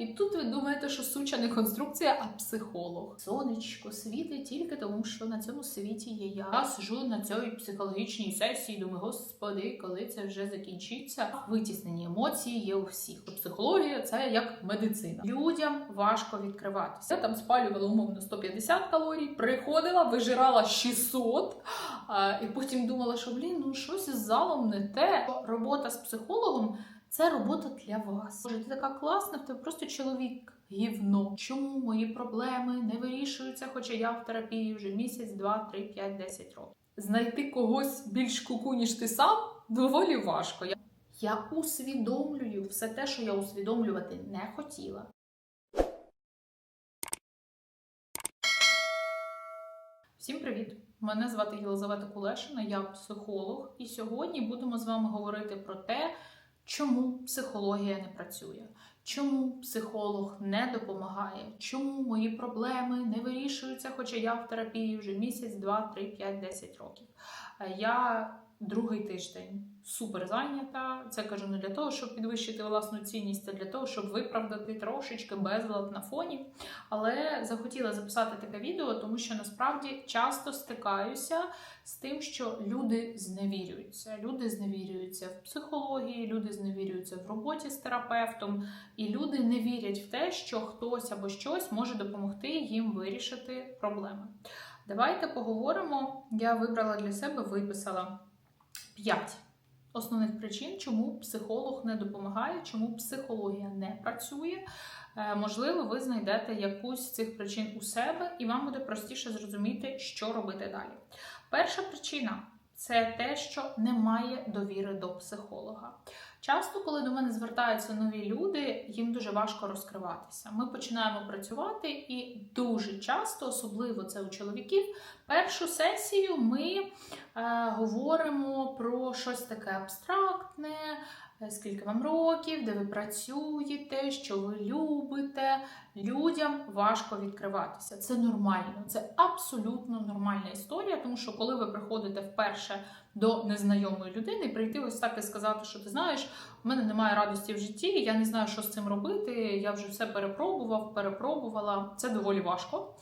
І тут ви думаєте, що суча не конструкція, а психолог. Сонечко світить тільки тому, що на цьому світі є я. Я сижу на цій психологічній сесії. Думаю, господи, коли це вже закінчиться. Витіснені емоції є у всіх. Психологія це як медицина. Людям важко відкриватися. Я там спалювала умовно 150 калорій, приходила, вижирала 600, а, і потім думала, що блін, ну щось із залом не те. Робота з психологом це робота для вас. Боже, ти така класна, в тебе просто чоловік. Гівно. Чому мої проблеми не вирішуються, хоча я в терапії вже місяць, два, три, п'ять, десять років. Знайти когось більш куку, ніж ти сам, доволі важко. Я усвідомлюю все те, що я усвідомлювати не хотіла. Всім привіт! Мене звати Єлизавета Кулешина, я психолог, і сьогодні будемо з вами говорити про те, чому психологія не працює, чому психолог не допомагає, чому мої проблеми не вирішуються, хоча я в терапії вже місяць, два, три, п'ять, десять років. Е, Я другий тиждень супер зайнята. Це кажу не для того, щоб підвищити власну цінність, а для того, щоб виправдати трошечки безлад на фоні. Але захотіла записати таке відео, тому що насправді часто стикаюся з тим, що люди зневірюються. Люди зневірюються в психології, люди зневірюються в роботі з терапевтом, і люди не вірять в те, що хтось або щось може допомогти їм вирішити проблеми. Давайте поговоримо. Я вибрала для себе, виписала 5 основних причин, чому психолог не допомагає, чому психологія не працює. Е, Можливо, ви знайдете якусь з цих причин у себе, і вам буде простіше зрозуміти, що робити далі. Перша причина це те, що немає довіри до психолога. Часто, коли до мене звертаються нові люди, їм дуже важко розкриватися. Ми починаємо працювати, і дуже часто, особливо це у чоловіків, першу сесію ми е, говоримо про щось таке абстрактне, скільки вам років, де ви працюєте, що ви любите. Людям важко відкриватися. Це нормально, це абсолютно нормальна історія, тому що коли ви приходите вперше до незнайомої людини, прийти ось так і сказати, що ти знаєш, у мене немає радості в житті, я не знаю, що з цим робити. Я вже все перепробував, перепробувала. Це доволі важко.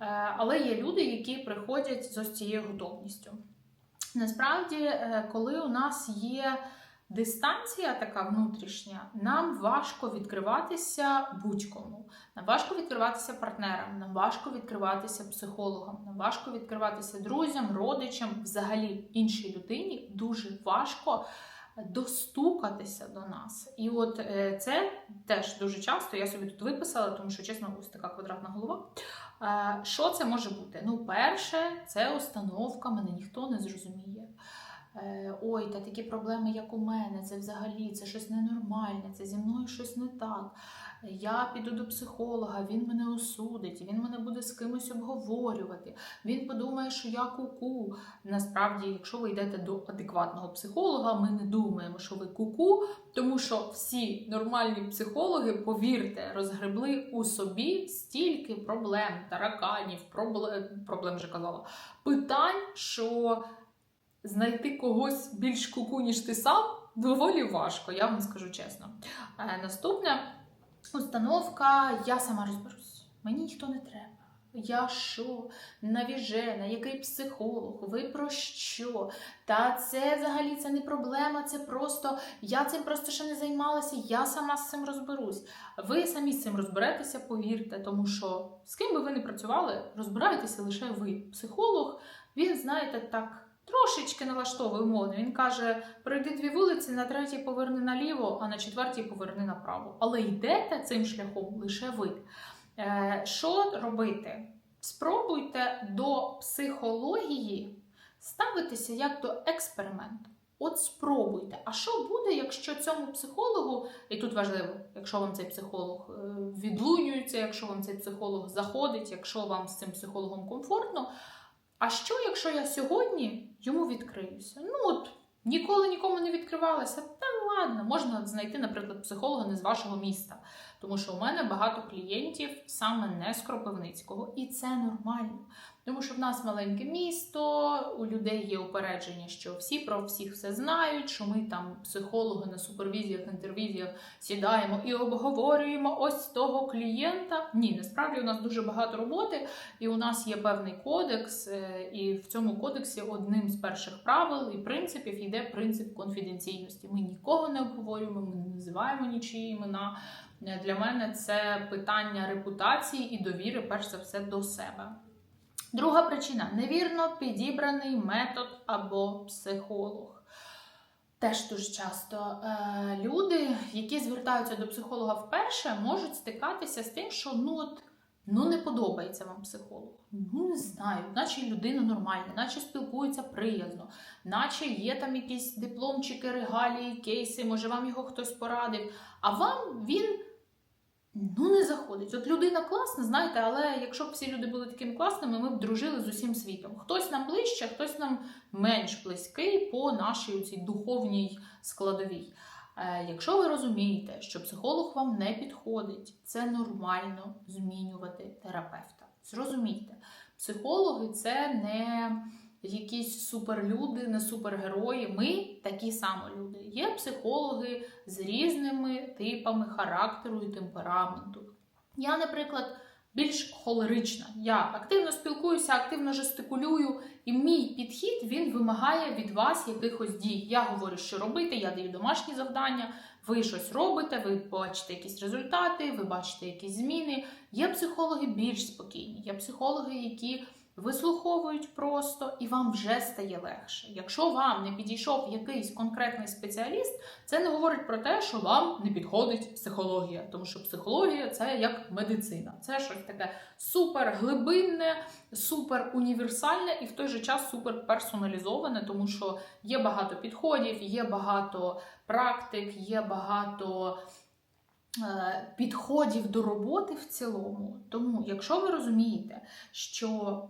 Е, Але є люди, які приходять з ось цією готовністю. Насправді, е, коли у нас є дистанція така внутрішня, нам важко відкриватися будь-кому. Нам важко відкриватися партнерам, нам важко відкриватися психологам, нам важко відкриватися друзям, родичам, взагалі іншій людині дуже важко достукатися до нас. І от е, це теж дуже часто я собі тут виписала, тому що чесно, ось така квадратна голова. Е, Що це може бути? Ну, перше, це установка, мене ніхто не зрозуміє. Е, Ой, та такі проблеми, як у мене, це взагалі це щось ненормальне, це зі мною щось не так. Я піду до психолога, він мене осудить, він мене буде з кимось обговорювати. Він подумає, що я куку. Насправді, якщо ви йдете до адекватного психолога, ми не думаємо, що ви куку, тому що всі нормальні психологи, повірте, розгребли у собі стільки проблем, тараканів, проблем, проблем вже казала, питань, що знайти когось більш куку, ніж ти сам, доволі важко, я вам скажу чесно. Е, Наступне установка, я сама розберусь. Мені ніхто не треба. Я що? Навіжена, який психолог? Ви про що? Та це взагалі це не проблема, це просто я цим просто ще не займалася, я сама з цим розберусь. Ви самі з цим розберетеся, повірте, тому що з ким би ви не працювали, розбираєтеся лише ви. Психолог, він, знаєте, так. Трошечки налаштовує умовно. Він каже: пройди дві вулиці, на третій поверни наліво, а на четвертій поверни направо. Але йдете цим шляхом лише ви. Е, Що робити? Спробуйте до психології ставитися як до експерименту. От спробуйте. А що буде, якщо цьому психологу, і тут важливо, якщо вам цей психолог е, відлунюється, якщо вам цей психолог заходить, якщо вам з цим психологом комфортно. А що, якщо я сьогодні йому відкриюся? Ну от ніколи нікому не відкривалася. Та ладно, можна знайти, наприклад, психолога не з вашого міста. Тому що у мене багато клієнтів саме не з Кропивницького, і це нормально. Тому що в нас маленьке місто, у людей є упередження, що всі про всіх все знають, що ми там психологи на супервізіях, інтервізіях сідаємо і обговорюємо ось того клієнта. Ні, насправді у нас дуже багато роботи, і у нас є певний кодекс, е, і в цьому кодексі одним з перших правил і принципів йде принцип конфіденційності. Ми нікого не обговорюємо, ми не називаємо нічиї імена. Для мене це питання репутації і довіри, перш за все, до себе. Друга причина невірно підібраний метод або психолог. Теж дуже часто е, люди, які звертаються до психолога вперше, можуть стикатися з тим, що ну от ну не подобається вам психолог. Ну не знаю, наче людина нормальна, наче спілкується приязно, наче є там якісь дипломчики, регалії, кейси, може вам його хтось порадив. А вам він ну не заходить. От людина класна, знаєте, але якщо б всі люди були такими класними, ми б дружили з усім світом. Хтось нам ближче, хтось нам менш близький по нашій цій духовній складовій. Е, Якщо ви розумієте, що психолог вам не підходить, це нормально змінювати терапевта. Зрозумійте, психологи це не якісь суперлюди, не супергерої. Ми такі само люди. Є психологи з різними типами характеру і темпераменту. Я, наприклад, більш холерична. Я активно спілкуюся, активно жестикулюю, і мій підхід він вимагає від вас якихось дій. Я говорю, що робити, я даю домашні завдання. Ви щось робите, ви бачите якісь результати, ви бачите якісь зміни. Є психологи більш спокійні, є психологи, які вислуховують просто і вам вже стає легше. Якщо вам не підійшов якийсь конкретний спеціаліст, це не говорить про те, що вам не підходить психологія, тому що психологія це як медицина, це щось таке супер глибинне, супер універсальне і в той же час супер персоналізоване, тому що є багато підходів, є багато практик, є багато. е, Підходів до роботи в цілому. Тому, якщо ви розумієте, що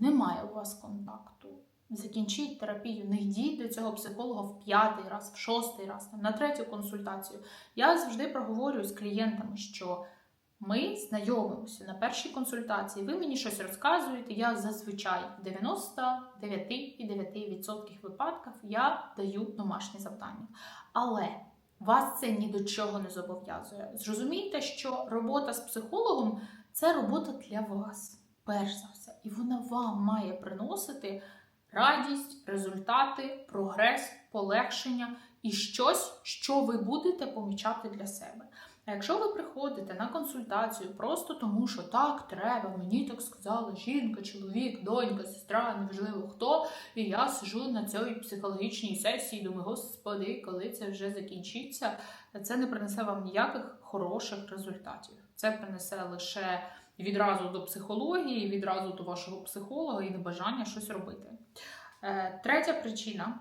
немає у вас контакту, закінчіть терапію, не йдіть до цього психолога в п'ятий раз, в шостий раз, на третю консультацію. Я завжди проговорюю з клієнтами, що ми знайомимося на першій консультації. Ви мені щось розказуєте. Я зазвичай в 99,9% випадків я даю домашні завдання. Але вас це ні до чого не зобов'язує. Зрозумійте, що робота з психологом це робота для вас, перш за все, і вона вам має приносити радість, результати, прогрес, полегшення і щось, що ви будете помічати для себе. А якщо ви приходите на консультацію просто тому, що так треба, мені так сказала жінка, чоловік, донька, сестра, неважливо хто, і я сижу на цій психологічній сесії, думаю, господи, коли це вже закінчиться, це не принесе вам ніяких хороших результатів. Це принесе лише відразу до психології, відразу до вашого психолога і небажання щось робити. Е, Третя причина.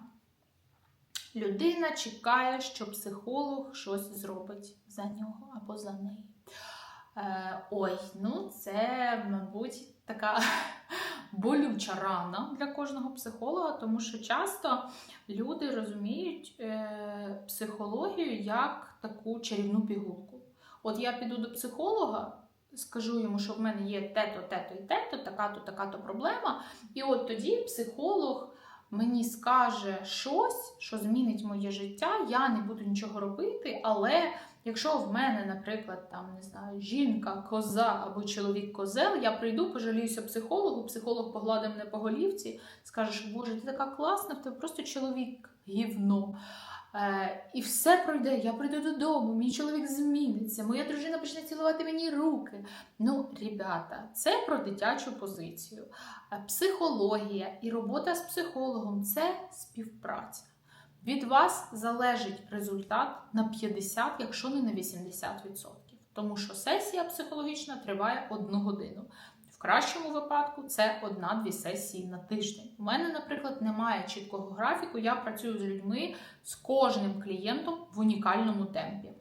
Людина чекає, що психолог щось зробить за нього або за неї. Е, ой, ну це, мабуть, така болюча рана для кожного психолога, тому що часто люди розуміють е, психологію як таку чарівну пігулку. От я піду до психолога, скажу йому, що в мене є те-то, те-то і те-то, така-то, така-то проблема. І от тоді психолог мені скаже щось, що змінить моє життя, я не буду нічого робити, але. Якщо в мене, наприклад, там не знаю, жінка, коза або чоловік козел, я прийду, пожаліюся психологу, психолог погладив мене по голівці, скаже, що Боже, ти така класна, в тебе просто чоловік гівно. Е, і все пройде, я прийду додому, мій чоловік зміниться, моя дружина почне цілувати мені руки. Ну, ребята, це про дитячу позицію. Е, Психологія і робота з психологом це співпраця. Від вас залежить результат на 50, якщо не на 80%. Тому що сесія психологічна триває одну годину. Кращому випадку це одна-дві сесії на тиждень. У мене, наприклад, немає чіткого графіку. Я працюю з людьми з кожним клієнтом в унікальному темпі.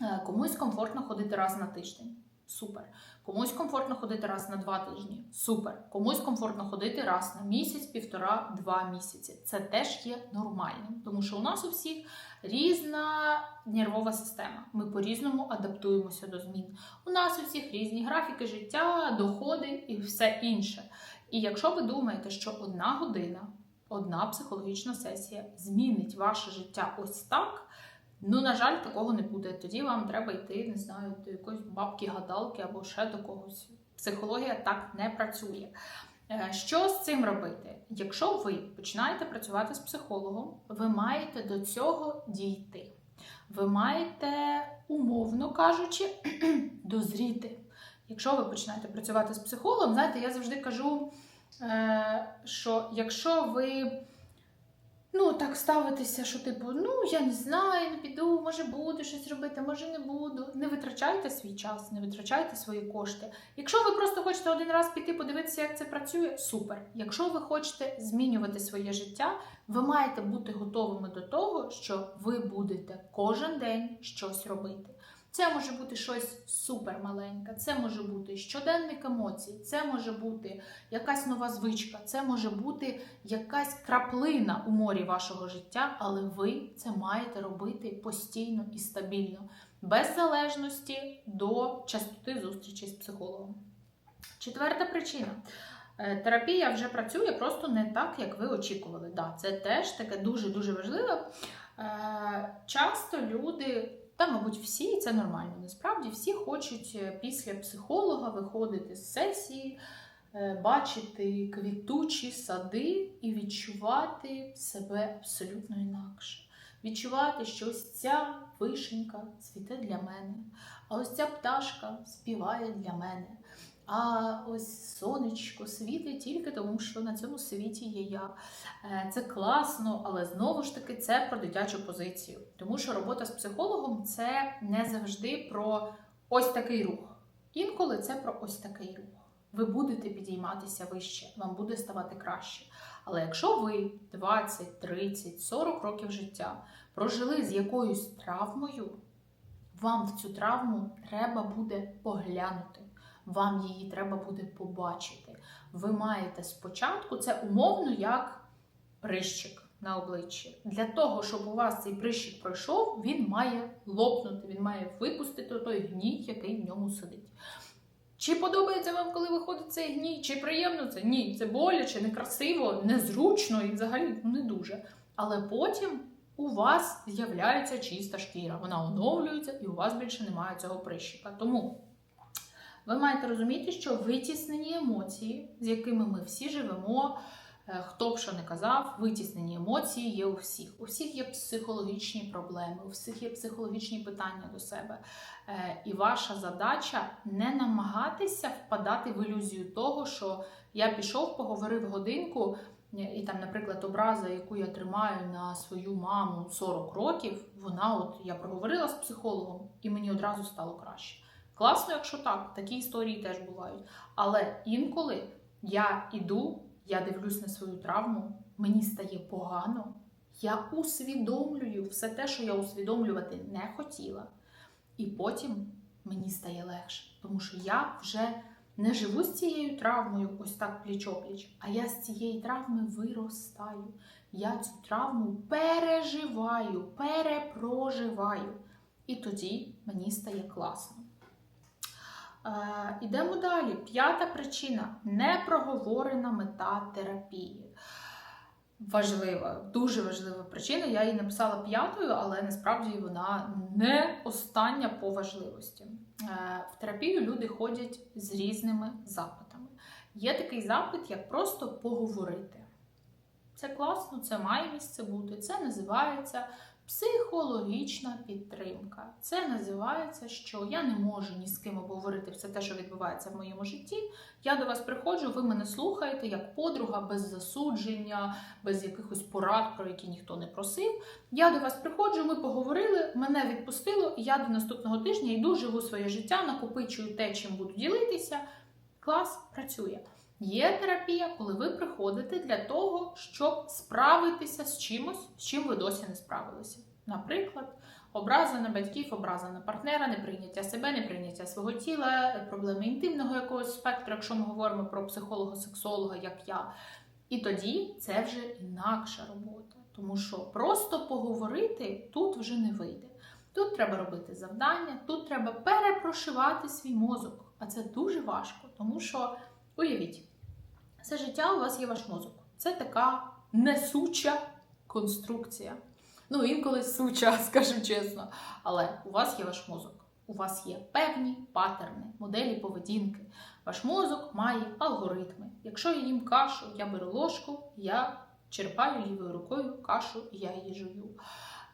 Е, Комусь комфортно ходити раз на тиждень. Супер. Комусь комфортно ходити раз на два тижні. Супер. Комусь комфортно ходити раз на місяць, півтора, два місяці. Це теж є нормальним, тому що у нас у всіх різна нервова система. Ми по-різному адаптуємося до змін. У нас у всіх різні графіки життя, доходи і все інше. І якщо ви думаєте, що одна година, одна психологічна сесія змінить ваше життя ось так. Ну, на жаль, такого не буде. Тоді вам треба йти, не знаю, до якоїсь бабки-гадалки або ще до когось. Психологія так не працює. Е, Що з цим робити? Якщо ви починаєте працювати з психологом, ви маєте до цього дійти. Ви маєте, умовно кажучи, дозріти. Якщо ви починаєте працювати з психологом, знаєте, я завжди кажу, е, що якщо ви ну, так ставитеся, що типу, ну я не знаю, не піду, може буду щось робити, може не буду. Не витрачайте свій час, не витрачайте свої кошти. Якщо ви просто хочете один раз піти подивитися, як це працює, супер. Якщо ви хочете змінювати своє життя, ви маєте бути готовими до того, що ви будете кожен день щось робити. Це може бути щось супер маленьке, це може бути щоденник емоцій, це може бути якась нова звичка, це може бути якась краплина у морі вашого життя, але ви це маєте робити постійно і стабільно, без залежності до частоти зустрічі з психологом. Четверта причина. Е, Терапія вже працює просто не так, як ви очікували. Да, це теж таке дуже-дуже важливе. Е, Часто люди, та, мабуть, всі, і це нормально. Насправді всі хочуть е, після психолога виходити з сесії, е, бачити квітучі сади і відчувати себе абсолютно інакше. Відчувати, що ось ця вишенька цвіте для мене, а ось ця пташка співає для мене. А ось сонечко світить тільки тому, що на цьому світі є я. Е, Це класно, але знову ж таки це про дитячу позицію. Тому що робота з психологом це не завжди про ось такий рух. Інколи це про ось такий рух. Ви будете підійматися вище, вам буде ставати краще. Але якщо ви 20, 30, 40 років життя прожили з якоюсь травмою, вам в цю травму треба буде поглянути. Вам її треба буде побачити. Ви маєте спочатку це умовно як прищик на обличчі. Для того, щоб у вас цей прищик пройшов, він має лопнути, він має випустити той гній, який в ньому сидить. Чи подобається вам, коли виходить цей гній? Чи приємно це? Ні, це боляче, некрасиво, незручно і взагалі не дуже. Але потім у вас з'являється чиста шкіра, вона оновлюється, і у вас більше немає цього прищика. Тому ви маєте розуміти, що витіснені емоції, з якими ми всі живемо, е, хто б що не казав, витіснені емоції є у всіх. У всіх є психологічні проблеми, у всіх є психологічні питання до себе. Е, І ваша задача не намагатися впадати в ілюзію того, що я пішов, поговорив годинку. І там, наприклад, образа, яку я тримаю на свою маму 40 років, вона от я проговорила з психологом, і мені одразу стало краще. Класно, якщо так, такі історії теж бувають. Але інколи я іду, я дивлюсь на свою травму, мені стає погано, я усвідомлюю все те, що я усвідомлювати не хотіла. І потім мені стає легше, тому що я вже не живу з цією травмою ось так пліч-опліч, а я з цієї травми виростаю. Я цю травму переживаю, перепроживаю. І тоді мені стає класно. Е, Ідемо далі. П'ята причина непроговорена мета терапії. Важлива, дуже важлива причина. Я її написала п'ятою, але насправді вона не остання по важливості. Е, В терапію люди ходять з різними запитами. Є такий запит, як просто поговорити. Це класно, це має місце бути. Це називається психологічна підтримка. Це називається, що я не можу ні з ким обговорити все те, що відбувається в моєму житті. Я до вас приходжу, ви мене слухаєте як подруга, без засудження, без якихось порад, про які ніхто не просив. Я до вас приходжу, ми поговорили, мене відпустило, і я до наступного тижня йду, живу своє життя, накопичую те, чим буду ділитися. Клас працює. Є терапія, коли ви приходите для того, щоб справитися з чимось, з чим ви досі не справилися. Наприклад, Образа на батьків, образа на партнера, неприйняття себе, неприйняття свого тіла, проблеми інтимного якогось спектру, якщо ми говоримо про психолога-сексолога, як я. І тоді це вже інакша робота. Тому що просто поговорити тут вже не вийде. Тут треба робити завдання, тут треба перепрошивати свій мозок. А це дуже важко, тому що уявіть, все життя у вас є ваш мозок. Це така несуча конструкція. Ну, інколи суча, скажу чесно. Але у вас є ваш мозок. У вас є певні паттерни, моделі поведінки. Ваш мозок має алгоритми. Якщо я їм кашу, я беру ложку, я черпаю лівою рукою кашу, я її жую.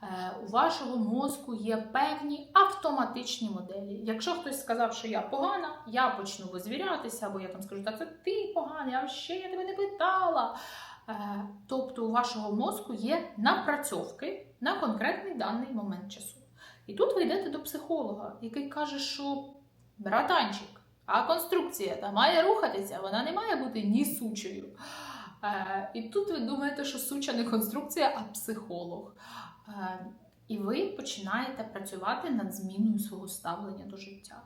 Е, У вашого мозку є певні автоматичні моделі. Якщо хтось сказав, що я погана, я почну визвірятися, або я там скажу, так це ти поганий, а ще я тебе не питала. Е, Тобто у вашого мозку є напрацьовки на конкретний даний момент часу. І тут ви йдете до психолога, який каже, що братанчик, а конструкція та має рухатися, вона не має бути ні сучою. Е, І тут ви думаєте, що суча не конструкція, а психолог. Е, І ви починаєте працювати над зміною свого ставлення до життя.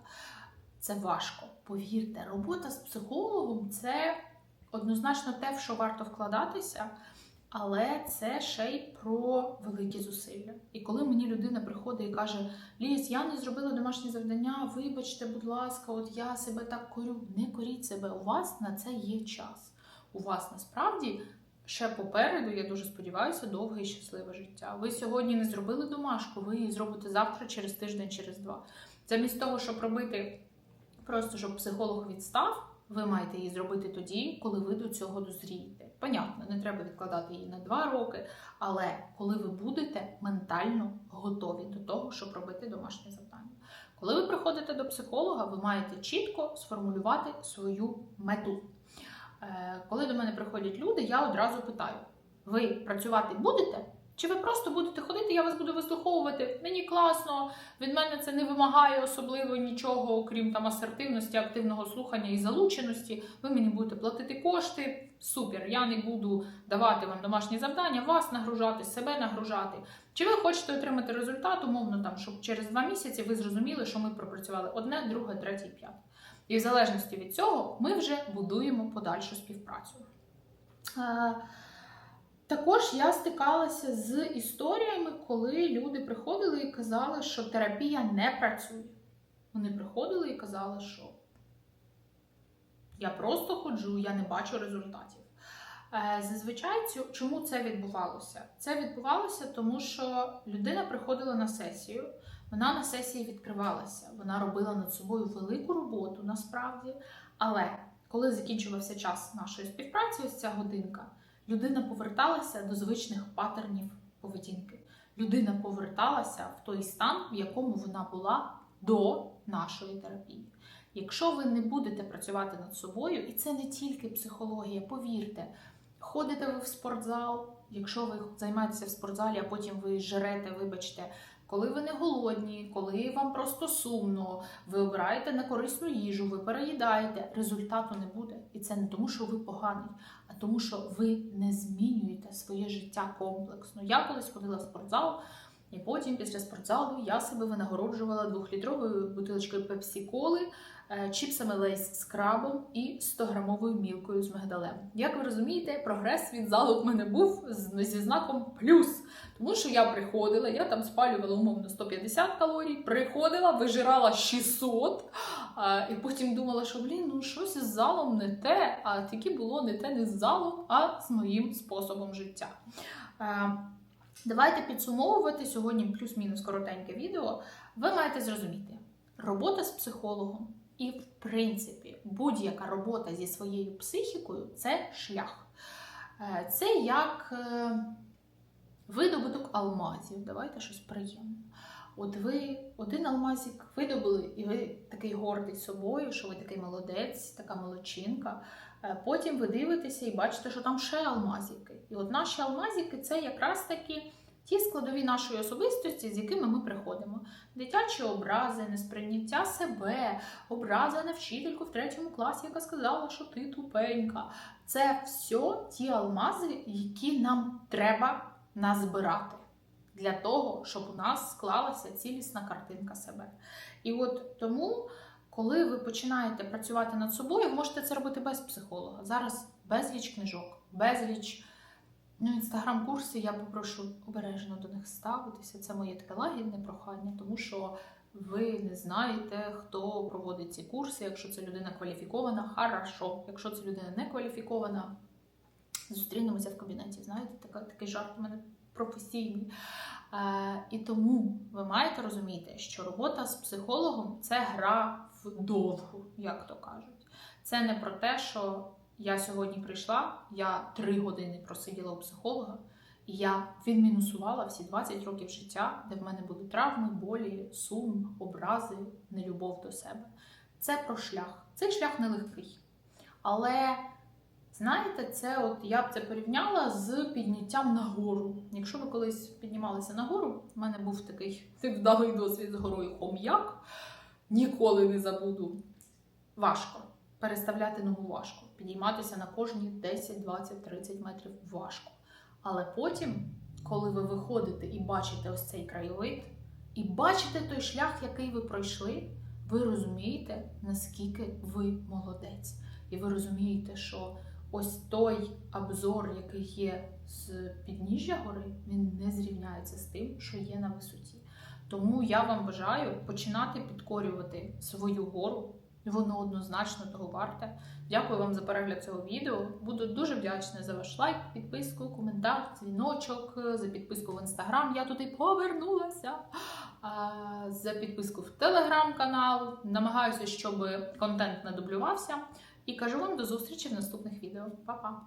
Це важко. Повірте, робота з психологом це однозначно те, в що варто вкладатися, але це ще й про великі зусилля. І коли мені людина приходить і каже: Ліс, я не зробила домашнє завдання, вибачте, будь ласка, от я себе так корю. Не коріть себе, у вас на це є час. У вас насправді ще попереду, я дуже сподіваюся, довге і щасливе життя. Ви сьогодні не зробили домашку, ви її зробите завтра, через тиждень, через два. Замість того, щоб робити просто щоб психолог відстав, ви маєте її зробити тоді, коли ви до цього дозрієте. Понятно, не треба відкладати її на два роки, але коли ви будете ментально готові до того, щоб робити домашнє завдання. Коли ви приходите до психолога, ви маєте чітко сформулювати свою мету. Е, Коли до мене приходять люди, я одразу питаю: ви працювати будете? Чи ви просто будете ходити, я вас буду вислуховувати? Мені класно, від мене це не вимагає особливо нічого, окрім там асертивності, активного слухання і залученості. Ви мені будете платити кошти. Супер, я не буду давати вам домашні завдання, вас нагружати, себе нагружати. Чи ви хочете отримати результат, умовно, там, щоб через два місяці ви зрозуміли, що ми пропрацювали одне, друге, третє, п'яте. І в залежності від цього ми вже будуємо подальшу співпрацю. Також я стикалася з історіями, коли люди приходили і казали, що терапія не працює. Вони приходили і казали, що я просто ходжу, я не бачу результатів. Е, Зазвичай чому це відбувалося? Це відбувалося тому, що людина приходила на сесію, вона на сесії відкривалася, вона робила над собою велику роботу насправді. Але коли закінчувався час нашої співпраці, ось ця годинка, людина поверталася до звичних патернів поведінки. Людина поверталася в той стан, в якому вона була до нашої терапії. Якщо ви не будете працювати над собою, і це не тільки психологія, повірте, ходите ви в спортзал, якщо ви займаєтеся в спортзалі, а потім ви жрете, вибачте, коли ви не голодні, коли вам просто сумно, ви обираєте некорисну їжу, ви переїдаєте, результату не буде. І це не тому, що ви поганий, а тому, що ви не змінюєте своє життя комплексно. Я колись ходила в спортзал, і потім після спортзалу я себе винагороджувала двохлітровою бутилочкою пепсі-коли, е, чіпсами лейс з крабом і 100-грамовою мілкою з мигдалем. Як ви розумієте, прогрес від залу в мене був зі знаком плюс. Тому що я приходила, я там спалювала умовно 150 калорій, приходила, вижирала 600, а, і потім думала, що блін, ну щось із залом не те, а таки було не те не з залом, а з моїм способом життя. А, Давайте підсумовувати сьогодні плюс-мінус коротеньке відео. Ви маєте зрозуміти, робота з психологом і, в принципі, будь-яка робота зі своєю психікою це шлях. Е, Це як е, видобуток алмазів. Давайте щось приємне. От ви один алмазик видобули, і ви такий гордий собою, що ви такий молодець, така молодчинка. Е, Потім ви дивитеся і бачите, що там ще алмазики. І от наші алмазики це якраз таки ті складові нашої особистості, з якими ми приходимо. Дитячі образи, несприйняття себе, образа на вчительку в третьому класі, яка сказала, що ти тупенька. Це все ті алмази, які нам треба назбирати. для того, щоб у нас склалася цілісна картинка себе. І от тому, коли ви починаєте працювати над собою, можете це робити без психолога. Зараз безліч книжок, безліч ну, інстаграм-курси. Я попрошу обережно до них ставитися. Це моє таке лагідне прохання, тому що ви не знаєте, хто проводить ці курси. Якщо це людина кваліфікована, хорошо. Якщо це людина не кваліфікована, зустрінемося в кабінеті. Знаєте, така, такий жарт у мене професійний. Е, і тому ви маєте розуміти, що робота з психологом це гра в довгу, як то кажуть. Це не про те, що я сьогодні прийшла, я три години просиділа у психолога, і я відмінусувала всі 20 років життя, де в мене були травми, болі, сум, образи, нелюбов до себе. Це про шлях. Цей шлях нелегкий. Але знаєте, це от я б це порівняла з підняттям нагору. Якщо ви колись піднімалися нагору, в мене був такий невдалий досвід з горою хом'як. Ніколи не забуду. Важко. Переставляти ногу важко. Підійматися на кожні 10, 20, 30 метрів важко. Але потім, коли ви виходите і бачите ось цей краєвид, і бачите той шлях, який ви пройшли, ви розумієте, наскільки ви молодець. І ви розумієте, що ось той обзор, який є з підніжжя гори, він не зрівняється з тим, що є на висоті. Тому я вам бажаю починати підкорювати свою гору. Воно однозначно того варте. Дякую вам за перегляд цього відео. Буду дуже вдячна за ваш лайк, підписку, коментар, дзвіночок, за підписку в інстаграм. Я туди повернулася. За підписку в телеграм-канал. Намагаюся, щоб контент не дублювався. І кажу вам до зустрічі в наступних відео. Па-па!